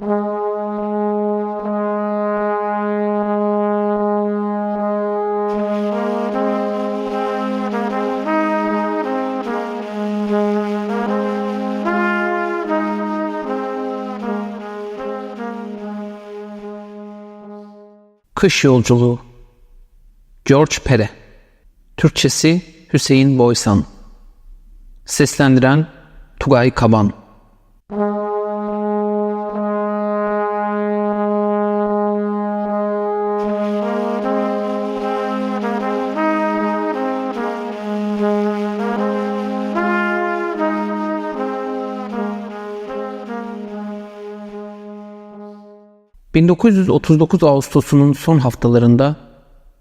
Kış Yolculuğu. George Pere. Türkçesi Hüseyin Boysan. Seslendiren Tugay Kaban ...1939 Ağustos'unun son haftalarında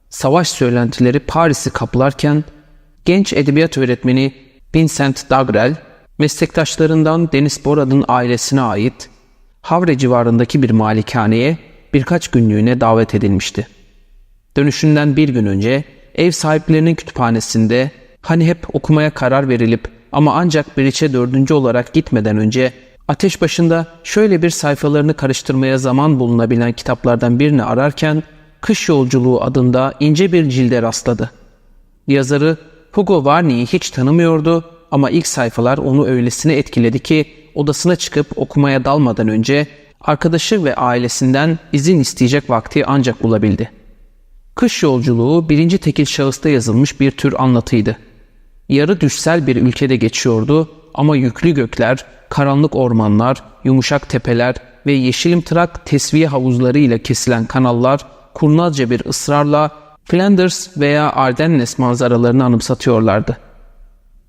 savaş söylentileri Paris'i kaplarken genç edebiyat öğretmeni Vincent Dagrel meslektaşlarından Deniz Borad'ın ailesine ait Havre civarındaki bir malikaneye birkaç günlüğüne davet edilmişti. Dönüşünden bir gün önce ev sahiplerinin kütüphanesinde hani hep okumaya karar verilip ama ancak Biriç'e dördüncü olarak gitmeden önce ateş başında şöyle bir sayfalarını karıştırmaya zaman bulunabilen kitaplardan birini ararken Kış Yolculuğu adında ince bir cilde rastladı. Yazarı Hugo Varney'i hiç tanımıyordu ama ilk sayfalar onu öylesine etkiledi ki odasına çıkıp okumaya dalmadan önce arkadaşı ve ailesinden izin isteyecek vakti ancak bulabildi. Kış yolculuğu birinci tekil şahısta yazılmış bir tür anlatıydı. Yarı düşsel bir ülkede geçiyordu ama yüklü gökler, karanlık ormanlar, yumuşak tepeler ve yeşilimtırak tesviye havuzları ile kesilen kanallar kurnazca bir ısrarla Flanders veya Ardennes manzaralarını anımsatıyorlardı.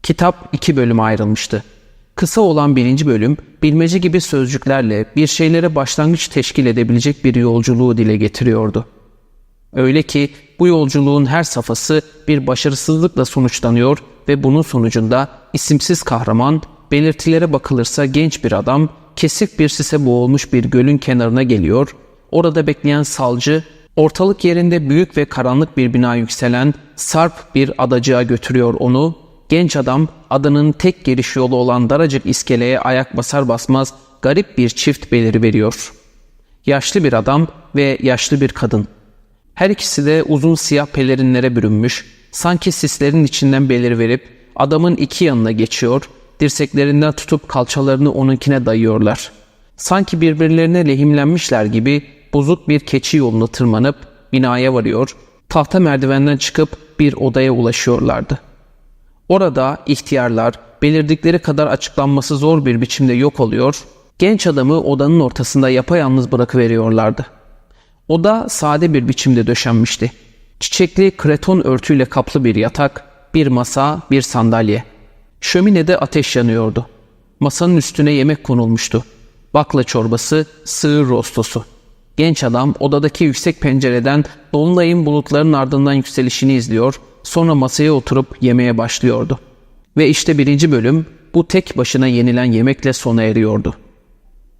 Kitap iki bölüme ayrılmıştı. Kısa olan birinci bölüm bilmece gibi sözcüklerle bir şeylere başlangıç teşkil edebilecek bir yolculuğu dile getiriyordu. Öyle ki bu yolculuğun her safhası bir başarısızlıkla sonuçlanıyor ve bunun sonucunda isimsiz kahraman, belirtilere bakılırsa genç bir adam, kesik bir sise boğulmuş bir gölün kenarına geliyor, orada bekleyen salcı, ortalık yerinde büyük ve karanlık bir bina yükselen sarp bir adacığa götürüyor onu, genç adam adanın tek giriş yolu olan daracık iskeleye ayak basar basmaz garip bir çift beliri veriyor. Yaşlı bir adam ve yaşlı bir kadın. Her ikisi de uzun siyah pelerinlere bürünmüş, sanki sislerin içinden belir verip adamın iki yanına geçiyor, dirseklerinden tutup kalçalarını onunkine dayıyorlar. Sanki birbirlerine lehimlenmişler gibi bozuk bir keçi yolunu tırmanıp binaya varıyor, tahta merdivenden çıkıp bir odaya ulaşıyorlardı. Orada ihtiyarlar belirdikleri kadar açıklanması zor bir biçimde yok oluyor, genç adamı odanın ortasında yapayalnız bırakıveriyorlardı. Oda sade bir biçimde döşenmişti. Çiçekli kreton örtüyle kaplı bir yatak, bir masa, bir sandalye. Şöminede ateş yanıyordu. Masanın üstüne yemek konulmuştu. Bakla çorbası, sığır rostosu. Genç adam odadaki yüksek pencereden dolunayın bulutların ardından yükselişini izliyor, sonra masaya oturup yemeye başlıyordu. Ve işte birinci bölüm bu tek başına yenilen yemekle sona eriyordu.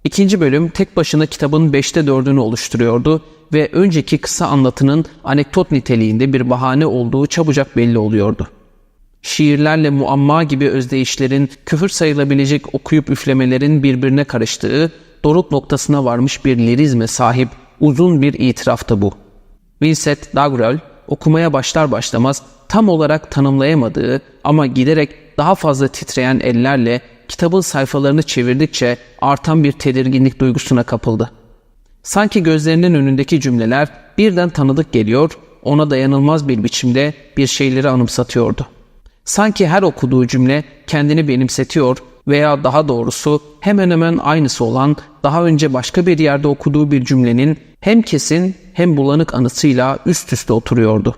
İkinci bölüm tek başına kitabın beşte dördünü oluşturuyordu ve önceki kısa anlatının anekdot niteliğinde bir bahane olduğu çabucak belli oluyordu. Şiirlerle muamma gibi özdeyişlerin, küfür sayılabilecek okuyup üflemelerin birbirine karıştığı, doruk noktasına varmış bir lirizme sahip uzun bir itiraftı bu. Vincent Dagrel okumaya başlar başlamaz tam olarak tanımlayamadığı ama giderek daha fazla titreyen ellerle kitabın sayfalarını çevirdikçe artan bir tedirginlik duygusuna kapıldı. Sanki gözlerinin önündeki cümleler birden tanıdık geliyor, ona dayanılmaz bir biçimde bir şeyleri anımsatıyordu. Sanki her okuduğu cümle kendini benimsetiyor veya daha doğrusu hemen hemen aynısı olan daha önce başka bir yerde okuduğu bir cümlenin hem kesin hem bulanık anısıyla üst üste oturuyordu.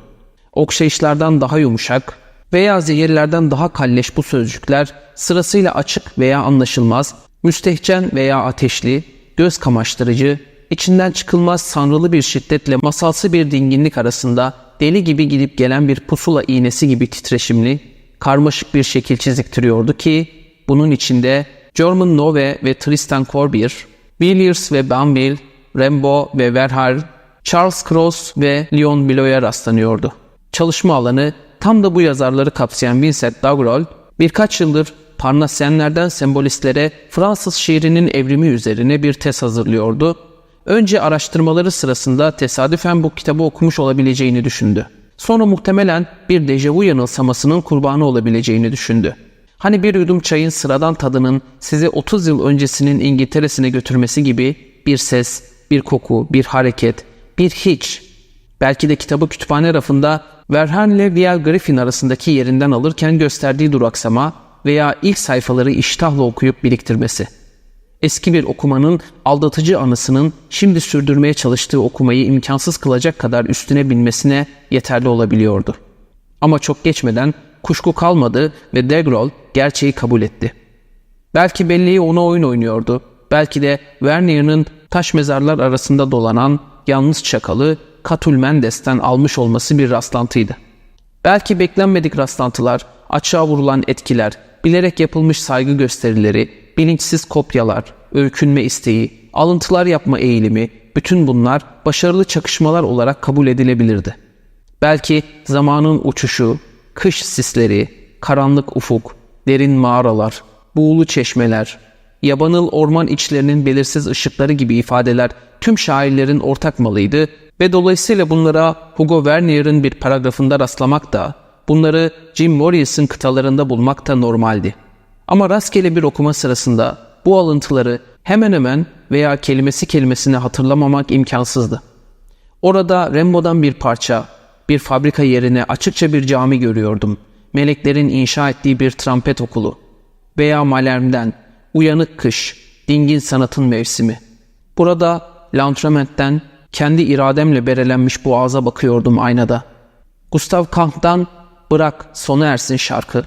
Okşayışlardan daha yumuşak veya zehirlerden daha kalleş bu sözcükler sırasıyla açık veya anlaşılmaz, müstehcen veya ateşli, göz kamaştırıcı, içinden çıkılmaz sanrılı bir şiddetle masalsı bir dinginlik arasında deli gibi gidip gelen bir pusula iğnesi gibi titreşimli, karmaşık bir şekil çiziktiriyordu ki bunun içinde German Nove ve Tristan Corbier, Villiers ve Banville, Rambo ve Verhaer, Charles Cross ve Leon Bilo'ya rastlanıyordu. Çalışma alanı tam da bu yazarları kapsayan Vincent Dagrol, birkaç yıldır Parnasyenlerden sembolistlere Fransız şiirinin evrimi üzerine bir tez hazırlıyordu. Önce araştırmaları sırasında tesadüfen bu kitabı okumuş olabileceğini düşündü. Sonra muhtemelen bir dejavu yanılsamasının kurbanı olabileceğini düşündü. Hani bir yudum çayın sıradan tadının sizi 30 yıl öncesinin İngiltere'sine götürmesi gibi bir ses, bir koku, bir hareket, bir hiç. Belki de kitabı kütüphane rafında Verhan ile Vial Griffin arasındaki yerinden alırken gösterdiği duraksama veya ilk sayfaları iştahla okuyup biriktirmesi. Eski bir okumanın aldatıcı anısının şimdi sürdürmeye çalıştığı okumayı imkansız kılacak kadar üstüne binmesine yeterli olabiliyordu. Ama çok geçmeden kuşku kalmadı ve Degrol gerçeği kabul etti. Belki belleği ona oyun oynuyordu. Belki de Vernier'ın taş mezarlar arasında dolanan yalnız çakalı Katul Mendes'ten almış olması bir rastlantıydı. Belki beklenmedik rastlantılar, açığa vurulan etkiler, bilerek yapılmış saygı gösterileri, bilinçsiz kopyalar, öykünme isteği, alıntılar yapma eğilimi, bütün bunlar başarılı çakışmalar olarak kabul edilebilirdi. Belki zamanın uçuşu, kış sisleri, karanlık ufuk, derin mağaralar, buğulu çeşmeler, yabanıl orman içlerinin belirsiz ışıkları gibi ifadeler tüm şairlerin ortak malıydı ve dolayısıyla bunlara Hugo Vernier'in bir paragrafında rastlamak da, bunları Jim Morris'in kıtalarında bulmak da normaldi. Ama rastgele bir okuma sırasında bu alıntıları hemen hemen veya kelimesi kelimesine hatırlamamak imkansızdı. Orada Rembo'dan bir parça, bir fabrika yerine açıkça bir cami görüyordum. Meleklerin inşa ettiği bir trampet okulu. Veya Malerm'den, uyanık kış, dingin sanatın mevsimi. Burada Launtrament'ten kendi irademle berelenmiş boğaza bakıyordum aynada. Gustav Kant'tan bırak sona ersin şarkı.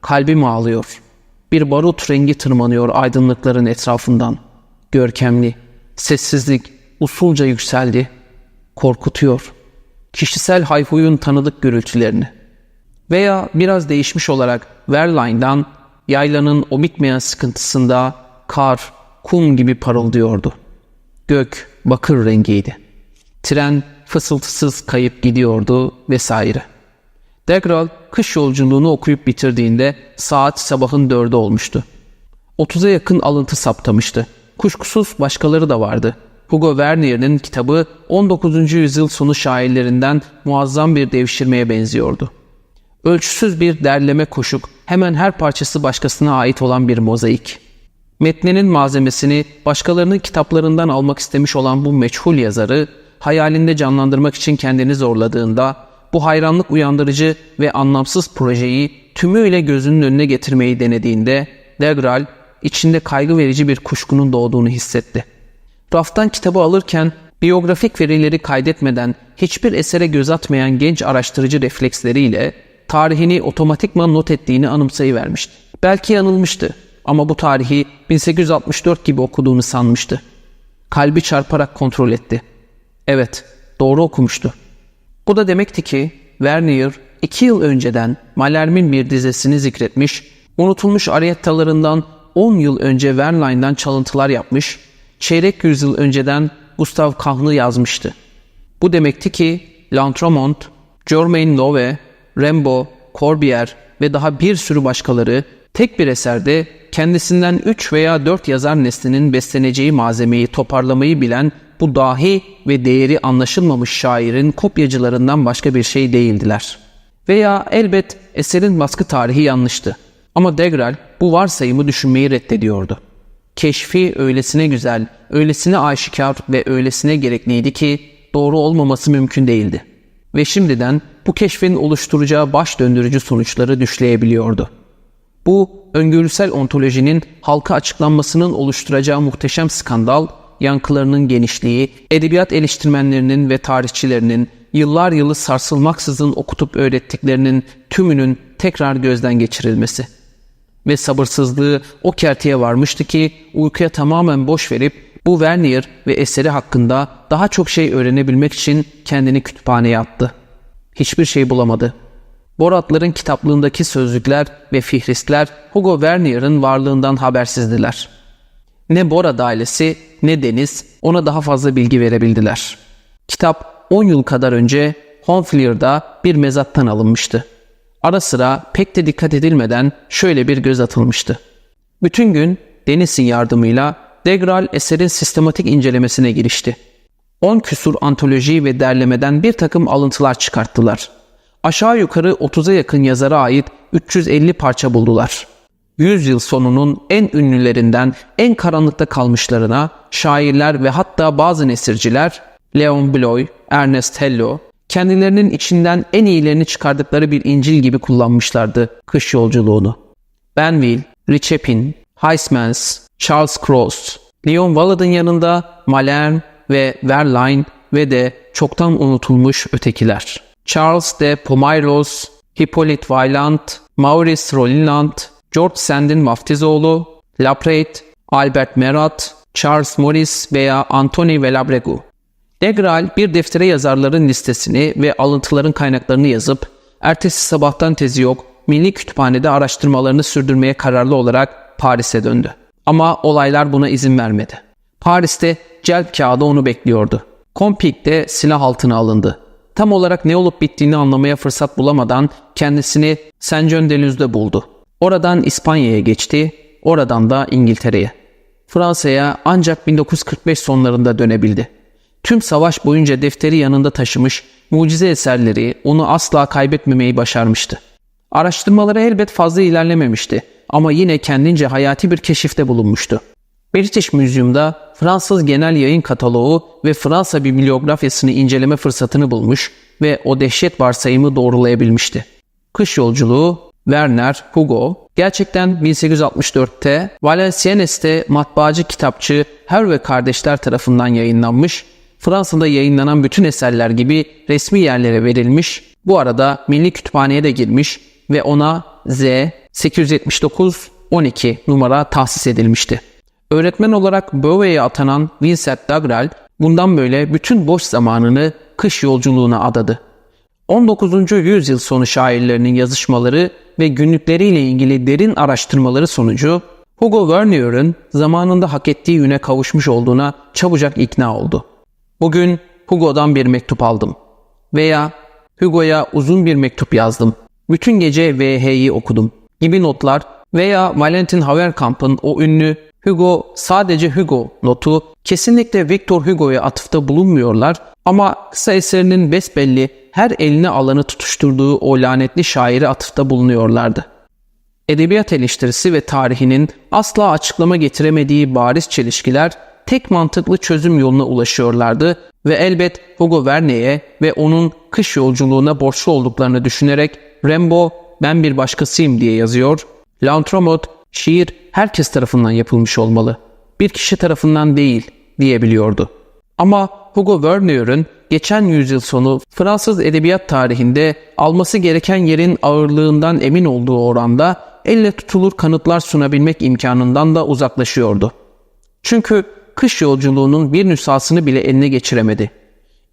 Kalbim ağlıyor. Bir barut rengi tırmanıyor aydınlıkların etrafından. Görkemli, sessizlik usulca yükseldi. Korkutuyor. Kişisel hayhuyun tanıdık gürültülerini. Veya biraz değişmiş olarak Verlaine'dan yaylanın o bitmeyen sıkıntısında kar, kum gibi parıldıyordu. Gök bakır rengiydi. Tren fısıltısız kayıp gidiyordu vesaire. Degral kış yolculuğunu okuyup bitirdiğinde saat sabahın dördü olmuştu. 30'a yakın alıntı saptamıştı. Kuşkusuz başkaları da vardı. Hugo Vernier'in kitabı 19. yüzyıl sonu şairlerinden muazzam bir devşirmeye benziyordu. Ölçüsüz bir derleme koşuk, hemen her parçası başkasına ait olan bir mozaik. Metnenin malzemesini başkalarının kitaplarından almak istemiş olan bu meçhul yazarı, hayalinde canlandırmak için kendini zorladığında, bu hayranlık uyandırıcı ve anlamsız projeyi tümüyle gözünün önüne getirmeyi denediğinde, Degral, içinde kaygı verici bir kuşkunun doğduğunu hissetti. Raftan kitabı alırken biyografik verileri kaydetmeden hiçbir esere göz atmayan genç araştırıcı refleksleriyle tarihini otomatikman not ettiğini anımsayıvermişti. Belki yanılmıştı ama bu tarihi 1864 gibi okuduğunu sanmıştı. Kalbi çarparak kontrol etti. Evet, doğru okumuştu. Bu da demekti ki Vernier iki yıl önceden Malermin bir dizesini zikretmiş, unutulmuş ariettalarından 10 yıl önce Verlaine'dan çalıntılar yapmış, çeyrek yüzyıl önceden Gustav Kahn'ı yazmıştı. Bu demekti ki Lantremont, Germain Lowe, Rimbaud, Corbière ve daha bir sürü başkaları tek bir eserde kendisinden 3 veya 4 yazar neslinin besleneceği malzemeyi toparlamayı bilen bu dahi ve değeri anlaşılmamış şairin kopyacılarından başka bir şey değildiler. Veya elbet eserin baskı tarihi yanlıştı. Ama Degral bu varsayımı düşünmeyi reddediyordu. Keşfi öylesine güzel, öylesine aşikar ve öylesine gerekliydi ki doğru olmaması mümkün değildi. Ve şimdiden bu keşfin oluşturacağı baş döndürücü sonuçları düşleyebiliyordu. Bu öngörüsel ontolojinin halka açıklanmasının oluşturacağı muhteşem skandal, yankılarının genişliği, edebiyat eleştirmenlerinin ve tarihçilerinin yıllar yılı sarsılmaksızın okutup öğrettiklerinin tümünün tekrar gözden geçirilmesi. Ve sabırsızlığı o kerteye varmıştı ki uykuya tamamen boş verip bu Vernier ve eseri hakkında daha çok şey öğrenebilmek için kendini kütüphaneye attı. Hiçbir şey bulamadı. Boratların kitaplığındaki sözlükler ve fihristler Hugo Vernier'in varlığından habersizdiler. Ne Borat ailesi ne Deniz ona daha fazla bilgi verebildiler. Kitap 10 yıl kadar önce Honflier'da bir mezattan alınmıştı. Ara sıra pek de dikkat edilmeden şöyle bir göz atılmıştı. Bütün gün Dennis'in yardımıyla Degral eserin sistematik incelemesine girişti. 10 küsur antoloji ve derlemeden bir takım alıntılar çıkarttılar. Aşağı yukarı 30'a yakın yazara ait 350 parça buldular. Yüzyıl sonunun en ünlülerinden en karanlıkta kalmışlarına şairler ve hatta bazı nesirciler Leon Bloy, Ernest Hello kendilerinin içinden en iyilerini çıkardıkları bir İncil gibi kullanmışlardı kış yolculuğunu. Benville, Richepin, Heismans, Charles Cross, Leon Wallad'ın yanında Malern ve Verlaine ve de çoktan unutulmuş ötekiler. Charles de Pomerleus, Hippolyte Wieland, Maurice Rollinland, George Sand'in vaftizoğlu, Laprade, Albert Merat, Charles Morris veya Anthony Velabregu. Degral bir deftere yazarların listesini ve alıntıların kaynaklarını yazıp ertesi sabahtan tezi yok Milli Kütüphane'de araştırmalarını sürdürmeye kararlı olarak Paris'e döndü. Ama olaylar buna izin vermedi. Paris'te celp kağıdı onu bekliyordu. Kompik'te silah altına alındı. Tam olarak ne olup bittiğini anlamaya fırsat bulamadan kendisini Saint-Jean-de-Luz'da buldu. Oradan İspanya'ya geçti, oradan da İngiltere'ye. Fransa'ya ancak 1945 sonlarında dönebildi. Tüm savaş boyunca defteri yanında taşımış, mucize eserleri onu asla kaybetmemeyi başarmıştı. Araştırmaları elbet fazla ilerlememişti ama yine kendince hayati bir keşifte bulunmuştu. British Museum'da Fransız Genel Yayın Kataloğu ve Fransa bibliografyasını inceleme fırsatını bulmuş ve o dehşet varsayımı doğrulayabilmişti. Kış yolculuğu Werner Hugo gerçekten 1864'te Valenciennes'te matbaacı kitapçı Herve kardeşler tarafından yayınlanmış, Fransa'da yayınlanan bütün eserler gibi resmi yerlere verilmiş, bu arada Milli Kütüphane'ye de girmiş ve ona Z 879 12 numara tahsis edilmişti. Öğretmen olarak Beauvai'ye atanan Vincent Dagral bundan böyle bütün boş zamanını kış yolculuğuna adadı. 19. yüzyıl sonu şairlerinin yazışmaları ve günlükleriyle ilgili derin araştırmaları sonucu Hugo Vernier'ın zamanında hak ettiği yüne kavuşmuş olduğuna çabucak ikna oldu. Bugün Hugo'dan bir mektup aldım veya Hugo'ya uzun bir mektup yazdım. Bütün gece VH'yi okudum gibi notlar veya Valentin Haverkamp'ın o ünlü Hugo sadece Hugo notu kesinlikle Victor Hugo'ya atıfta bulunmuyorlar ama kısa eserinin besbelli her eline alanı tutuşturduğu o lanetli şairi atıfta bulunuyorlardı. Edebiyat eleştirisi ve tarihinin asla açıklama getiremediği bariz çelişkiler tek mantıklı çözüm yoluna ulaşıyorlardı ve elbet Hugo Verne'ye ve onun kış yolculuğuna borçlu olduklarını düşünerek Rembo ben bir başkasıyım diye yazıyor. Launtromot şiir herkes tarafından yapılmış olmalı. Bir kişi tarafından değil diyebiliyordu. Ama Hugo Vernier'ın geçen yüzyıl sonu Fransız edebiyat tarihinde alması gereken yerin ağırlığından emin olduğu oranda elle tutulur kanıtlar sunabilmek imkanından da uzaklaşıyordu. Çünkü kış yolculuğunun bir nüshasını bile eline geçiremedi.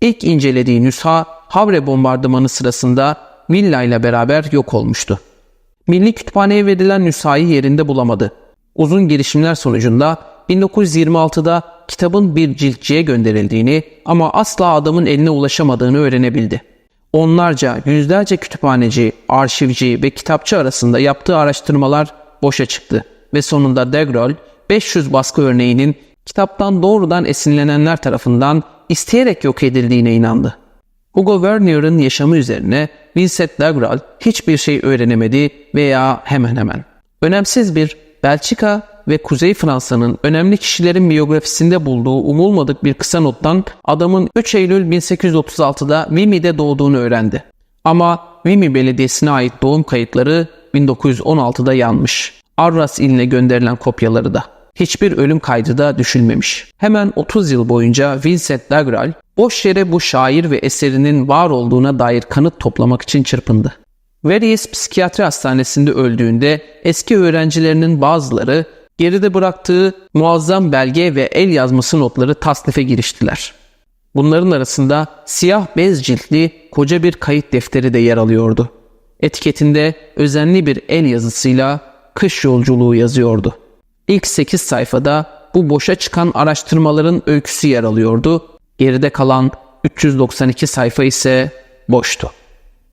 İlk incelediği nüsha Havre bombardımanı sırasında villa ile beraber yok olmuştu. Milli Kütüphane'ye verilen nüshayı yerinde bulamadı. Uzun girişimler sonucunda 1926'da kitabın bir ciltçiye gönderildiğini ama asla adamın eline ulaşamadığını öğrenebildi. Onlarca, yüzlerce kütüphaneci, arşivci ve kitapçı arasında yaptığı araştırmalar boşa çıktı ve sonunda Degrol 500 baskı örneğinin kitaptan doğrudan esinlenenler tarafından isteyerek yok edildiğine inandı. Hugo Vernier'ın yaşamı üzerine Vincent Dagral hiçbir şey öğrenemedi veya hemen hemen. Önemsiz bir Belçika ve Kuzey Fransa'nın önemli kişilerin biyografisinde bulduğu umulmadık bir kısa nottan adamın 3 Eylül 1836'da Vimy doğduğunu öğrendi. Ama Vimy Belediyesi'ne ait doğum kayıtları 1916'da yanmış. Arras iline gönderilen kopyaları da. Hiçbir ölüm kaydı da düşülmemiş. Hemen 30 yıl boyunca Vincent Dagral boş yere bu şair ve eserinin var olduğuna dair kanıt toplamak için çırpındı. Verrières Psikiyatri Hastanesi'nde öldüğünde eski öğrencilerinin bazıları geride bıraktığı muazzam belge ve el yazması notları tasnife giriştiler. Bunların arasında siyah bez ciltli koca bir kayıt defteri de yer alıyordu. Etiketinde özenli bir el yazısıyla kış yolculuğu yazıyordu. İlk 8 sayfada bu boşa çıkan araştırmaların öyküsü yer alıyordu. Geride kalan 392 sayfa ise boştu.